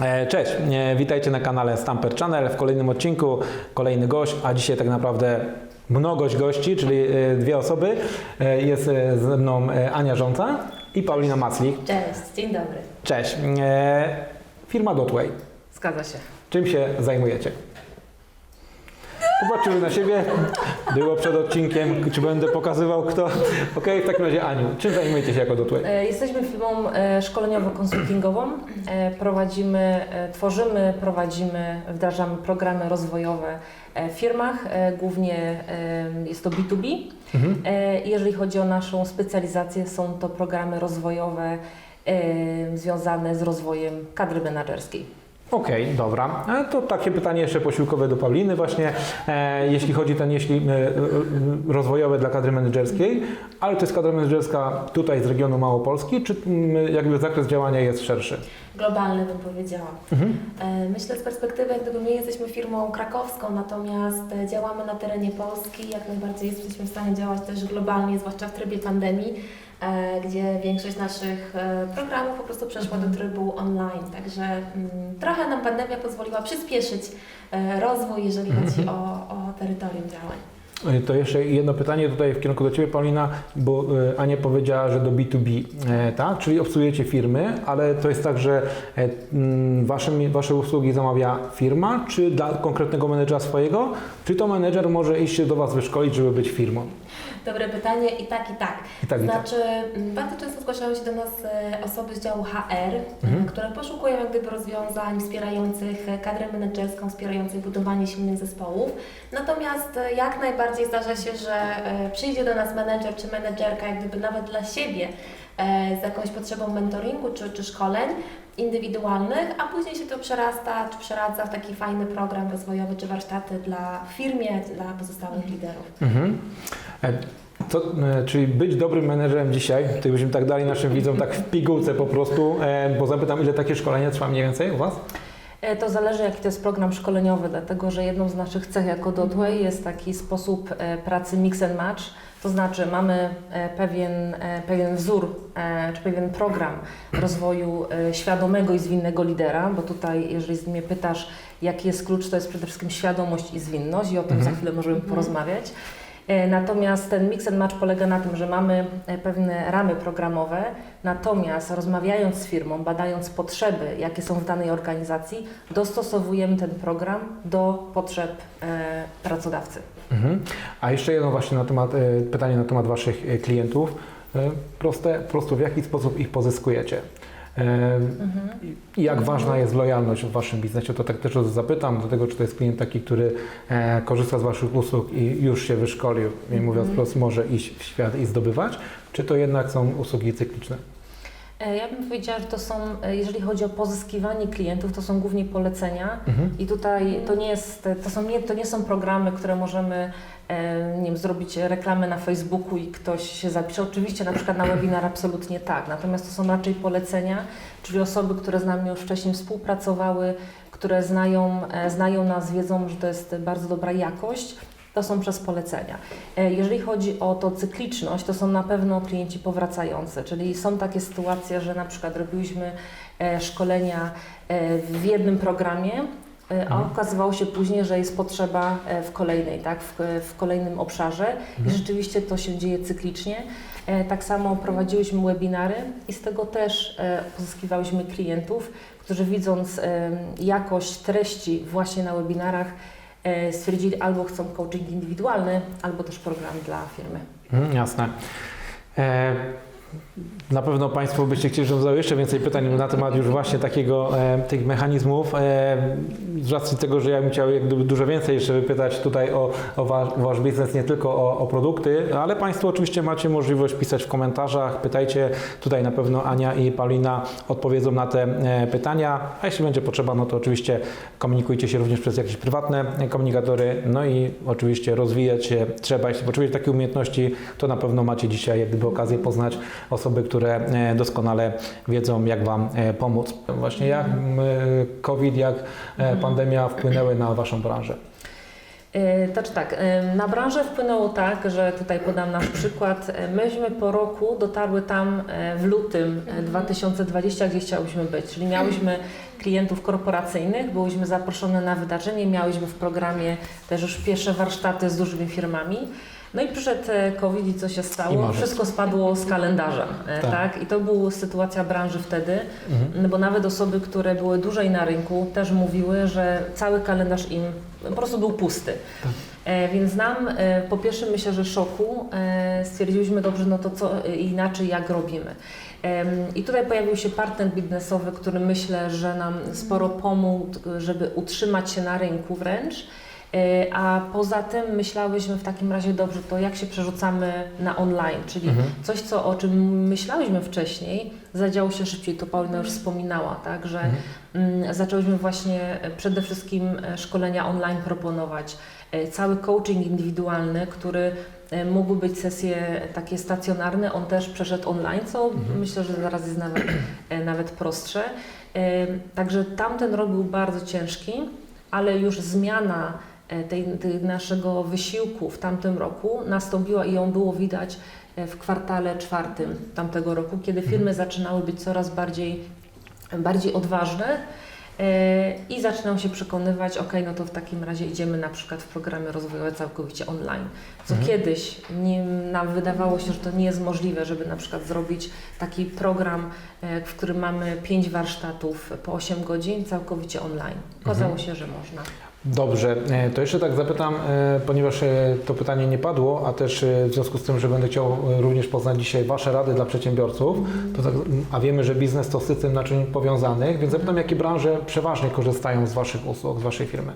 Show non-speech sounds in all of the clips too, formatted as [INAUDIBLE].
E, Cześć, e, witajcie na kanale Stamper Channel. W kolejnym odcinku kolejny gość, a dzisiaj tak naprawdę mnogość gości, czyli e, dwie osoby. Jest ze mną Ania Rząca i Paulina Maclik. Cześć, dzień dobry. Cześć. Firma Dotway. Zgadza się. Czym się zajmujecie? Popatrzymy na siebie. Było przed odcinkiem, czy będę pokazywał kto. Okej, w takim razie Aniu, czym zajmujecie się jako Dotway? E, Jesteśmy firmą e, szkoleniowo-konsultingową. E, Prowadzimy, tworzymy, prowadzimy, wdrażamy programy rozwojowe w firmach. Głównie jest to B2B. Mhm. Jeżeli chodzi o naszą specjalizację, są to programy rozwojowe związane z rozwojem kadry menedżerskiej. Okej, dobra. E, To takie pytanie jeszcze posiłkowe do Pauliny właśnie, e, jeśli chodzi ten jeśli e, e, rozwojowe dla kadry menedżerskiej, ale to jest kadra menedżerska tutaj z regionu Małopolski, czy mm, jakby zakres działania jest szerszy? globalny bym powiedziała. Mhm. E, Myślę z perspektywy, jak gdyby my jesteśmy firmą krakowską, natomiast e, działamy na terenie Polski, jak najbardziej jesteśmy w stanie działać też globalnie, zwłaszcza w trybie pandemii, gdzie większość naszych e, programów po prostu przeszła do trybu online. Także mm, trochę nam pandemia pozwoliła przyspieszyć e, rozwój, jeżeli chodzi o, o terytorium działań. E, To jeszcze jedno pytanie tutaj w kierunku do Ciebie, Paulina, bo e, Ania powiedziała, że do B2B, e, tak? Czyli obsługujecie firmy, ale to jest tak, że mm, wasze, wasze usługi zamawia firma, czy dla konkretnego menedżera swojego, czy to menedżer może iść się do Was wyszkolić, żeby być firmą? Dobre pytanie i tak, i tak. I tak, i tak. Znaczy, m, bardzo często zgłaszają się do nas osoby z działu HR, Mhm. które poszukują jak gdyby rozwiązań wspierających kadrę menedżerską, wspierających budowanie silnych zespołów. Natomiast jak najbardziej zdarza się, że e, przyjdzie do nas menedżer czy menedżerka jak gdyby nawet dla siebie e, z jakąś potrzebą mentoringu czy, czy szkoleń indywidualnych, a później się to przerasta czy przeradza w taki fajny program rozwojowy czy warsztaty dla firmie, dla pozostałych liderów. Mhm. E, To, czyli być dobrym menedżerem dzisiaj, to byśmy tak dali naszym widzom tak w pigułce po prostu, bo zapytam, ile takie szkolenia trwa mniej więcej u Was? E, To zależy, jaki to jest program szkoleniowy, dlatego że jedną z naszych cech jako Dotway jest taki sposób e, pracy mix and match. To znaczy mamy e, pewien, pewien wzór, czy pewien program rozwoju świadomego i zwinnego lidera, bo tutaj, jeżeli mnie pytasz, jaki jest klucz, to jest przede wszystkim świadomość i zwinność i o tym Mhm. za chwilę możemy porozmawiać. E, Natomiast ten mix and match polega na tym, że mamy e, pewne ramy programowe, natomiast rozmawiając z firmą, badając potrzeby, jakie są w danej organizacji, dostosowujemy ten program do potrzeb e, pracodawcy. Mhm. A jeszcze jedno właśnie na temat, pytanie na temat Waszych klientów. Proste, prosto w jaki sposób ich pozyskujecie? E, I jak ważna jest lojalność w Waszym biznesie? To tak też zapytam, do tego, czy to jest klient taki, który e, korzysta z Waszych usług i już się wyszkolił, i mówiąc wprost, może iść w świat i zdobywać, czy to jednak są usługi cykliczne? E, Ja bym powiedziała, że to są, e, jeżeli chodzi o pozyskiwanie klientów, to są głównie polecenia. Mhm. I tutaj to nie, jest, to, są nie, to nie są programy, które możemy e, nie wiem, zrobić reklamę na Facebooku i ktoś się zapisze. Oczywiście na przykład na webinar absolutnie tak, natomiast to są raczej polecenia, czyli osoby, które z nami już wcześniej współpracowały, które znają, znają nas, wiedzą, że to jest bardzo dobra jakość. To są przez polecenia. E, Jeżeli chodzi o to cykliczność, to są na pewno klienci powracający, czyli są takie sytuacje, że na przykład robiliśmy e, szkolenia e, w jednym programie, a Mhm. okazywało się później, że jest potrzeba w kolejnej, tak, w, w kolejnym obszarze i Mhm. rzeczywiście to się dzieje cyklicznie. Tak samo prowadziłyśmy webinary i z tego też pozyskiwałyśmy klientów, którzy widząc jakość treści właśnie na webinarach stwierdzili albo chcą coaching indywidualny, albo też program dla firmy. Mhm, jasne. E, na pewno Państwo byście chcieli, żebym zadał jeszcze więcej pytań na temat już właśnie takiego, e, tych mechanizmów. E, z racji tego, że ja bym chciał jak gdyby dużo więcej jeszcze wypytać tutaj o, o wasz, wasz biznes, nie tylko o, o produkty, ale Państwo oczywiście macie możliwość pisać w komentarzach, pytajcie. Tutaj na pewno Ania i Paulina odpowiedzą na te e, pytania, a jeśli będzie potrzeba, no to oczywiście komunikujcie się również przez jakieś prywatne komunikatory, no i oczywiście rozwijać się trzeba. Jeśli potrzebujecie takiej umiejętności, to na pewno macie dzisiaj jak gdyby okazję poznać osoby, które e, doskonale wiedzą, jak Wam e, pomóc. Właśnie jak e, COVID, jak e, pandemia wpłynęły na Waszą branżę? E, To czy tak, na branżę wpłynęło tak, że tutaj podam nasz przykład. Myśmy po roku dotarły tam w lutym e, 2020, gdzie chciałyśmy być, czyli miałyśmy klientów korporacyjnych, byłyśmy zaproszone na wydarzenie, miałyśmy w programie też już pierwsze warsztaty z dużymi firmami. No i przyszedł e, COVID i co się stało? Wszystko spadło z kalendarza, e, Tak. tak. I to była sytuacja branży wtedy, Mhm. no bo nawet osoby, które były dłużej na rynku, też mówiły, że cały kalendarz im po prostu był pusty. Tak. E, więc nam e, po pierwszym myślę, że szoku e, stwierdziliśmy dobrze, no to co e, inaczej, jak robimy. I tutaj pojawił się partner biznesowy, który myślę, że nam sporo pomógł, żeby utrzymać się na rynku wręcz. E, A poza tym myślałyśmy w takim razie dobrze, to jak się przerzucamy na online, czyli Mhm. coś, co, o czym myślałyśmy wcześniej, zadziało się szybciej, to Paulina już wspominała, tak, że mm, zaczęłyśmy właśnie e, przede wszystkim e, szkolenia online proponować, e, cały coaching indywidualny, który mógł być sesje takie stacjonarne, on też przeszedł online, co Mhm. myślę, że zaraz jest nawet, nawet prostsze. Także tamten rok był bardzo ciężki, ale już zmiana tej, tej naszego wysiłku w tamtym roku nastąpiła i ją było widać e, w kwartale czwartym tamtego roku, kiedy firmy zaczynały być coraz bardziej, bardziej odważne e, i zaczynają się przekonywać, ok, no to w takim razie idziemy na przykład w programy rozwojowe całkowicie online. Co Mhm. kiedyś nie, nam wydawało się, że to nie jest możliwe, żeby na przykład zrobić taki program, e, w którym mamy pięć warsztatów po 8 godzin całkowicie online. Okazało Mhm. się, że można. Dobrze, e, to jeszcze tak zapytam, e, ponieważ e, to pytanie nie padło, a też w związku z tym, że będę chciał również poznać dzisiaj Wasze rady dla przedsiębiorców, tak, a wiemy, że biznes to system naczyń powiązanych, więc zapytam, jakie branże przeważnie korzystają z Waszych usług, z Waszej firmy?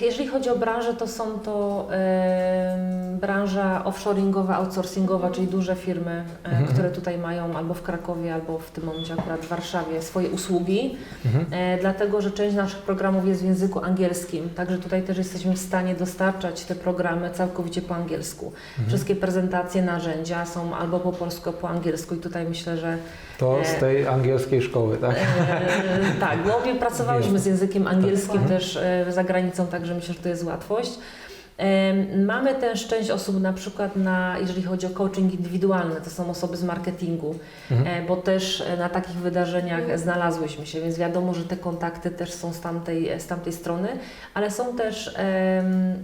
Jeżeli chodzi o branżę, to są to ym, branża offshoringowa, outsourcingowa, czyli duże firmy, e, Mhm. które tutaj mają albo w Krakowie, albo w tym momencie akurat w Warszawie swoje usługi, Mhm. e, dlatego że część naszych programów jest w języku angielskim, także tutaj też jesteśmy w stanie dostarczać te programy całkowicie po angielsku. Mhm. Wszystkie prezentacje, narzędzia są albo po polsku, albo po angielsku i tutaj myślę, że To z E, tej angielskiej szkoły, tak? Tak, bo obie [LAUGHS] pracowałyśmy z językiem angielskim Tak. też za granicą, także myślę, że to jest łatwość. Mamy też część osób na przykład na, jeżeli chodzi o coaching indywidualny, to są osoby z marketingu, Mhm. e, bo też e, na takich wydarzeniach znalazłyśmy się, więc wiadomo, że te kontakty też są z tamtej, z tamtej strony, ale są też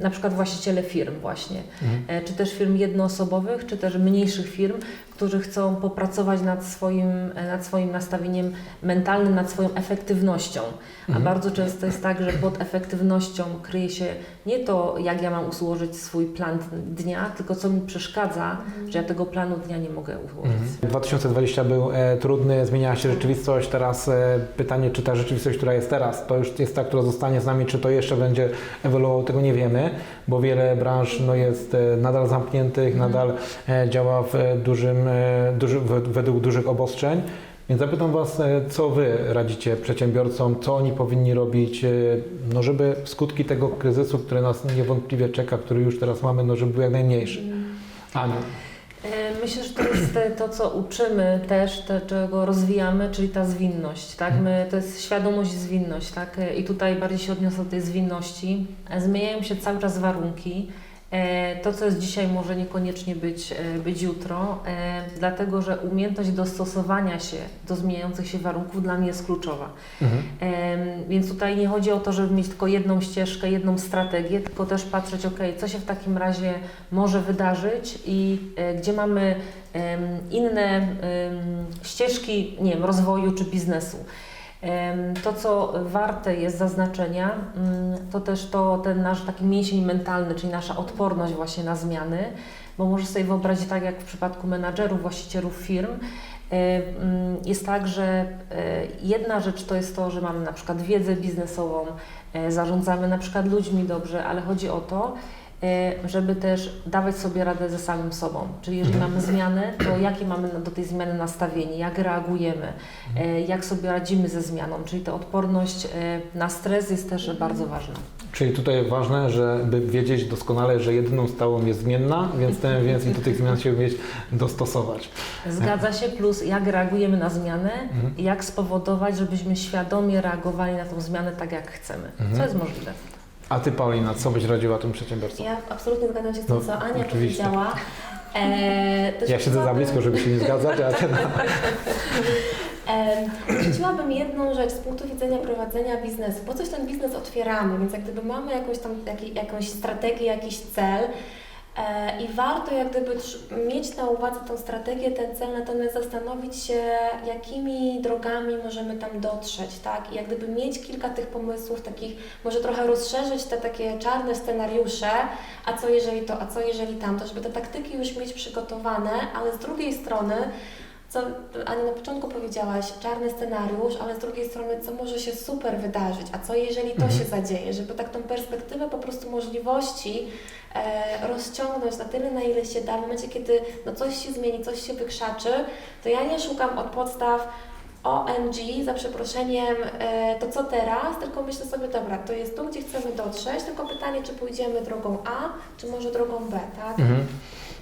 na przykład właściciele firm właśnie, Mhm. e, czy też firm jednoosobowych, czy też mniejszych firm, którzy chcą popracować nad swoim, nad swoim nastawieniem mentalnym, nad swoją efektywnością. A Mhm. bardzo często jest tak, że pod efektywnością kryje się nie to, jak ja mam usłożyć swój plan dnia, tylko co mi przeszkadza, że ja tego planu dnia nie mogę ułożyć. Mhm. 2020 był e, trudny, zmieniała się rzeczywistość. Teraz e, pytanie, czy ta rzeczywistość, która jest teraz, to już jest ta, która zostanie z nami, czy to jeszcze będzie ewoluowało, tego nie wiemy, bo wiele branż no, jest e, nadal zamkniętych, Mhm. nadal e, działa w e, dużym, duży, w, według dużych obostrzeń. Więc zapytam Was, e, co Wy radzicie przedsiębiorcom, co oni powinni robić, e, no żeby skutki tego kryzysu, który nas niewątpliwie czeka, który już teraz mamy, no żeby był jak najmniejszy. Aniu. E, Myślę, że to jest e, to, co uczymy też, to, czego rozwijamy, czyli ta zwinność, tak? My, to jest świadomość zwinność, tak? E, I tutaj bardziej się odniosę do tej zwinności. E, Zmieniają się cały czas warunki. E, To, co jest dzisiaj, może niekoniecznie być, e, być jutro, e, dlatego że umiejętność dostosowania się do zmieniających się warunków dla mnie jest kluczowa. Mhm. Więc tutaj nie chodzi o to, żeby mieć tylko jedną ścieżkę, jedną strategię, tylko też patrzeć, ok, co się w takim razie może wydarzyć i gdzie mamy inne ścieżki, nie wiem, rozwoju czy biznesu. To, co warte jest zaznaczenia, mm, to też to ten nasz taki mięsień mentalny, czyli nasza odporność właśnie na zmiany, bo możesz sobie wyobrazić tak jak w przypadku menadżerów, właścicielów firm, e, mm, jest tak, że e, jedna rzecz to jest to, że mamy na przykład wiedzę biznesową, e, zarządzamy na przykład ludźmi dobrze, ale chodzi o to, żeby też dawać sobie radę ze samym sobą. Czyli jeżeli mamy zmianę, to jakie mamy do tej zmiany nastawienie, jak reagujemy, e, jak sobie radzimy ze zmianą, czyli ta odporność e, na stres jest też bardzo ważna. Czyli tutaj ważne, żeby wiedzieć doskonale, że jedyną stałą jest zmienna, więc tym więcej do tych zmian się umieć dostosować. Zgadza się, plus jak reagujemy na zmianę Mhm. jak spowodować, żebyśmy świadomie reagowali na tą zmianę tak, jak chcemy. Co Mhm. jest możliwe. A ty Paulina, co byś radziła tym przedsiębiorcom? Ja absolutnie zgadzam się z tym, No, co Ania oczywiście. powiedziała. E, też Ja siedzę za chciałabym- blisko, żeby się nie zgadzać, a. [LAUGHS] Em, Rzuciłabym jedną rzecz z punktu widzenia prowadzenia biznesu. Po coś ten biznes otwieramy, więc jak gdyby mamy jakąś tam jaki, jakąś strategię, jakiś cel i warto jak gdyby mieć na uwadze tą strategię, ten cel, natomiast zastanowić się, jakimi drogami możemy tam dotrzeć, tak? I jak gdyby mieć kilka tych pomysłów, takich, może trochę rozszerzyć te takie czarne scenariusze, a co jeżeli to, a co jeżeli tamto, żeby te taktyki już mieć przygotowane, ale z drugiej strony co Ania na początku powiedziałaś, czarny scenariusz, ale z drugiej strony, co może się super wydarzyć, a co jeżeli to Mhm. się zadzieje, żeby tak tą perspektywę po prostu możliwości e, rozciągnąć na tyle, na ile się da, w momencie, kiedy no, coś się zmieni, coś się wykrzaczy, to ja nie szukam od podstaw OMG, za przeproszeniem, e, to co teraz, tylko myślę sobie, dobra, to jest tu, gdzie chcemy dotrzeć, tylko pytanie, czy pójdziemy drogą A, czy może drogą B, tak? Mhm.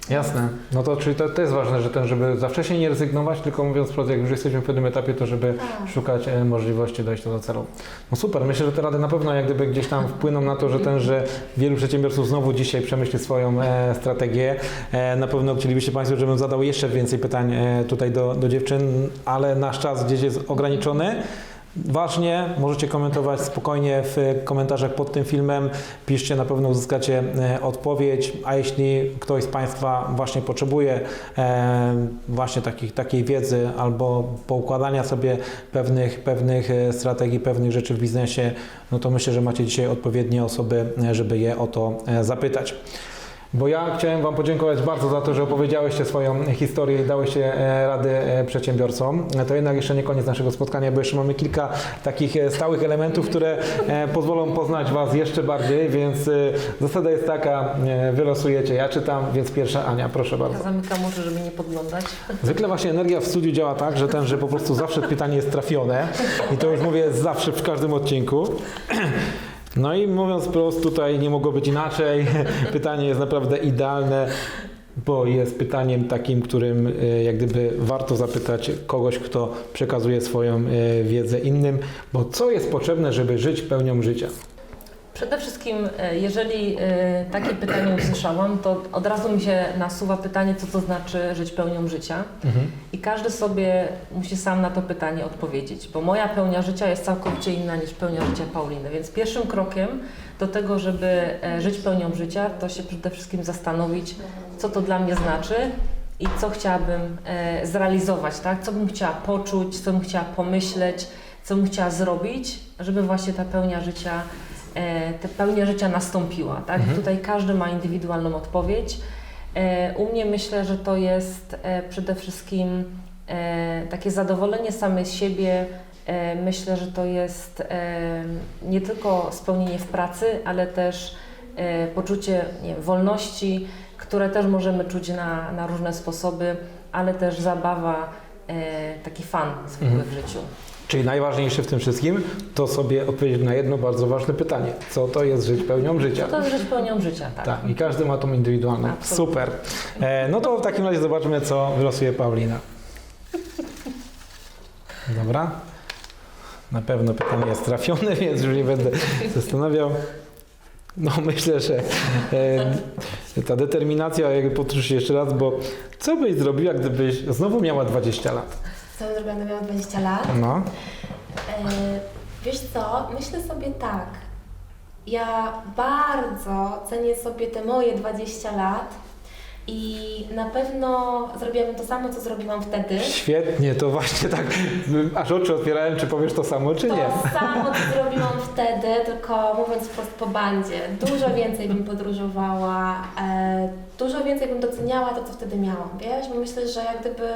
Jasne. No to czyli to, to jest ważne, że ten, żeby za wcześnie nie rezygnować, tylko mówiąc wprost, jak już jesteśmy w pewnym etapie, to żeby Tak. szukać e, możliwości dojścia do celu. No super, myślę, że te rady na pewno jak gdyby gdzieś tam wpłyną na to, że ten, że wielu przedsiębiorców znowu dzisiaj przemyśli swoją e, strategię. E, na pewno chcielibyście Państwo, żebym zadał jeszcze więcej pytań e, tutaj do, do dziewczyn, ale nasz czas gdzieś jest ograniczony. Ważnie, możecie komentować spokojnie w komentarzach pod tym filmem. Piszcie, na pewno uzyskacie e, odpowiedź. A jeśli ktoś z Państwa właśnie potrzebuje e, właśnie takich, takiej wiedzy albo poukładania sobie pewnych, pewnych e, strategii, pewnych rzeczy w biznesie, no to myślę, że macie dzisiaj odpowiednie osoby, żeby je o to zapytać. Bo ja chciałem Wam podziękować bardzo za to, że opowiedziałyście swoją historię i dałyście rady e, przedsiębiorcom. To jednak jeszcze nie koniec naszego spotkania, bo jeszcze mamy kilka takich e, stałych elementów, które e, pozwolą poznać Was jeszcze bardziej, więc zasada jest taka, wylosujecie, ja czytam, więc pierwsza Ania, proszę Ja bardzo. zamykam oczy, żeby nie podglądać. Zwykle właśnie energia w studiu działa tak, że ten, że po prostu zawsze pytanie jest trafione i to już mówię zawsze w każdym odcinku. No i mówiąc wprost, tutaj nie mogło być inaczej. [LAUGHS] Pytanie jest naprawdę idealne, bo jest pytaniem takim, którym e, jak gdyby warto zapytać kogoś, kto przekazuje swoją e, wiedzę innym, bo co jest potrzebne, żeby żyć pełnią życia? Przede wszystkim, e, jeżeli e, takie pytanie usłyszałam, to od razu mi się nasuwa pytanie, co to znaczy żyć pełnią życia. Mhm. I każdy sobie musi sam na to pytanie odpowiedzieć, bo moja pełnia życia jest całkowicie inna niż pełnia życia Pauliny. Więc pierwszym krokiem do tego, żeby e, żyć pełnią życia, to się przede wszystkim zastanowić, co to dla mnie znaczy i co chciałabym e, zrealizować, tak? Co bym chciała poczuć, co bym chciała pomyśleć, co bym chciała zrobić, żeby właśnie ta pełnia życia, ta pełnia życia nastąpiła, tak? Mhm. Tutaj każdy ma indywidualną odpowiedź. E, U mnie myślę, że to jest e, przede wszystkim e, takie zadowolenie same z siebie. E, Myślę, że to jest e, nie tylko spełnienie w pracy, ale też e, poczucie wiem, wolności, które też możemy czuć na, na różne sposoby, ale też zabawa, e, taki fan zwykły Mhm. w życiu. Czyli najważniejsze w tym wszystkim to sobie odpowiedzieć na jedno bardzo ważne pytanie. Co to jest żyć pełnią życia? To jest żyć pełnią życia, tak. Tak, i każdy ma tą indywidualną. Absolutnie. Super. E, no to w takim razie zobaczmy, co wylosuje Paulina. Dobra. Na pewno pytanie jest trafione, [LAUGHS] więc już nie będę zastanawiał. No myślę, że e, ta determinacja, jak powtórzę jeszcze raz, bo co byś zrobiła, gdybyś znowu miała 20 lat? Co bym zrobiła, gdybym miała 20 lat? No. E, wiesz co, myślę sobie tak. Ja bardzo cenię sobie te moje 20 lat i na pewno zrobiłabym to samo, co zrobiłam wtedy. Świetnie, to właśnie tak, aż oczy otwierałem, czy powiesz to samo, czy nie? To samo, co zrobiłam wtedy, tylko mówiąc wprost po bandzie. Dużo więcej bym podróżowała, e, dużo więcej bym doceniała to, co wtedy miałam, wiesz? Bo myślę, że jak gdyby,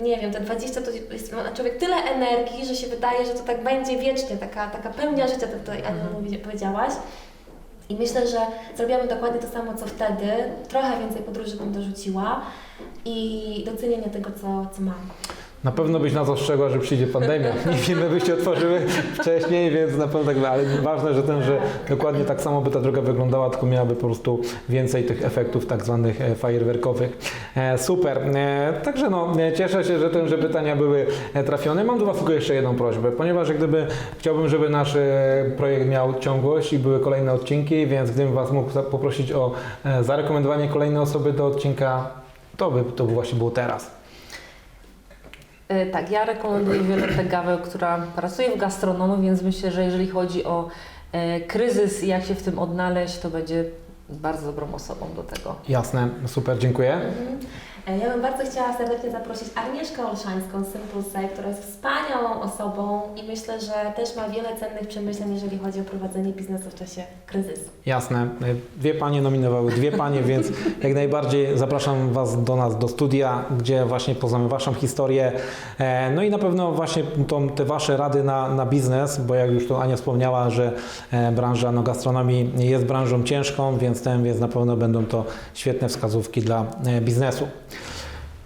nie wiem, te 20 to jest, ma człowiek tyle energii, że się wydaje, że to tak będzie wiecznie, taka, taka pełnia życia, to tutaj Ania mówi- powiedziałaś. I myślę, że zrobiłabym dokładnie to samo, co wtedy. Trochę więcej podróży bym dorzuciła i docenienie tego, co, co mam. Na pewno byś nas ostrzegła, że przyjdzie pandemia [LAUGHS] i firmy byście otworzyły wcześniej, więc na pewno tak, ale ważne, że ten, że dokładnie tak samo by ta droga wyglądała, tylko miałaby po prostu więcej tych efektów tak zwanych e, fajerwerkowych. E, super. E, także no, cieszę się, że te że pytania były trafione. Mam do Was tylko jeszcze jedną prośbę, ponieważ jak gdyby chciałbym, żeby nasz projekt miał ciągłość i były kolejne odcinki, więc gdybym Was mógł poprosić o zarekomendowanie kolejnej osoby do odcinka, to by to by właśnie było teraz. E, Tak, ja rekomenduję Violettę Gaweł, która pracuje w gastronomii, więc myślę, że jeżeli chodzi o e, kryzys i jak się w tym odnaleźć, to będzie bardzo dobrą osobą do tego. Jasne, super, dziękuję. E, Ja bym bardzo chciała serdecznie zaprosić Agnieszkę Olszańską z Simpulse, która jest wspaniałą osobą i myślę, że też ma wiele cennych przemyśleń, jeżeli chodzi o prowadzenie biznesu w czasie kryzysu. Jasne. Dwie panie nominowały dwie panie, [LAUGHS] więc jak najbardziej zapraszam Was do nas, do studia, gdzie właśnie poznamy Waszą historię. E, No i na pewno właśnie tą, te Wasze rady na, na biznes, bo jak już tu Ania wspomniała, że e, branża no, gastronomii jest branżą ciężką, więc, ten, więc na pewno będą to świetne wskazówki dla e, biznesu.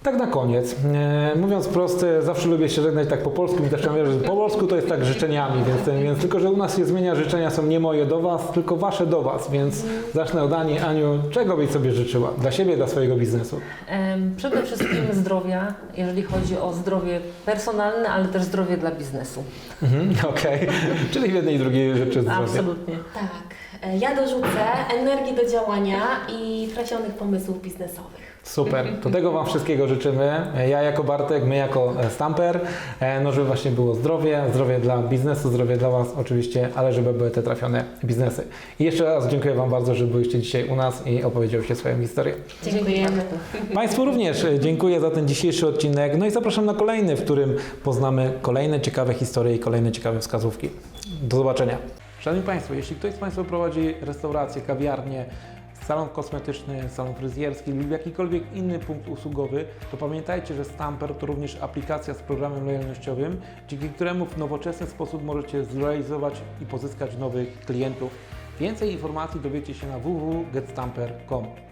Tak na koniec. E, mówiąc prost, e, zawsze lubię się żegnać tak po polsku i też mówię, że po polsku to jest tak życzeniami, więc, więc tylko, że u nas się zmienia, życzenia są nie moje do Was, tylko Wasze do Was, więc zacznę od Ani. Aniu, czego byś sobie życzyła? Dla siebie, dla swojego biznesu? Przede wszystkim zdrowia, jeżeli chodzi o zdrowie personalne, ale też zdrowie dla biznesu. Mhm, [LAUGHS] Okej, czyli w jednej i drugiej rzeczy zdrowie. Absolutnie. Tak, e, ja dorzucę energii do działania i trafionych pomysłów biznesowych. Super, to tego Wam wszystkiego życzymy. Ja jako Bartek, my jako e, Stamper. E, No, żeby właśnie było zdrowie, zdrowie dla biznesu, zdrowie dla Was oczywiście, ale żeby były te trafione biznesy. I jeszcze raz dziękuję Wam bardzo, że byliście dzisiaj u nas i opowiedzieliście swoją historię. Dziękujemy. Państwu również e, dziękuję za ten dzisiejszy odcinek. No i zapraszam na kolejny, w którym poznamy kolejne ciekawe historie i kolejne ciekawe wskazówki. Do zobaczenia. Szanowni Państwo, jeśli ktoś z Państwa prowadzi restaurację, kawiarnię, salon kosmetyczny, salon fryzjerski lub jakikolwiek inny punkt usługowy, to pamiętajcie, że Stamper to również aplikacja z programem lojalnościowym, dzięki któremu w nowoczesny sposób możecie zrealizować i pozyskać nowych klientów. Więcej informacji dowiecie się na www.getstamper.com.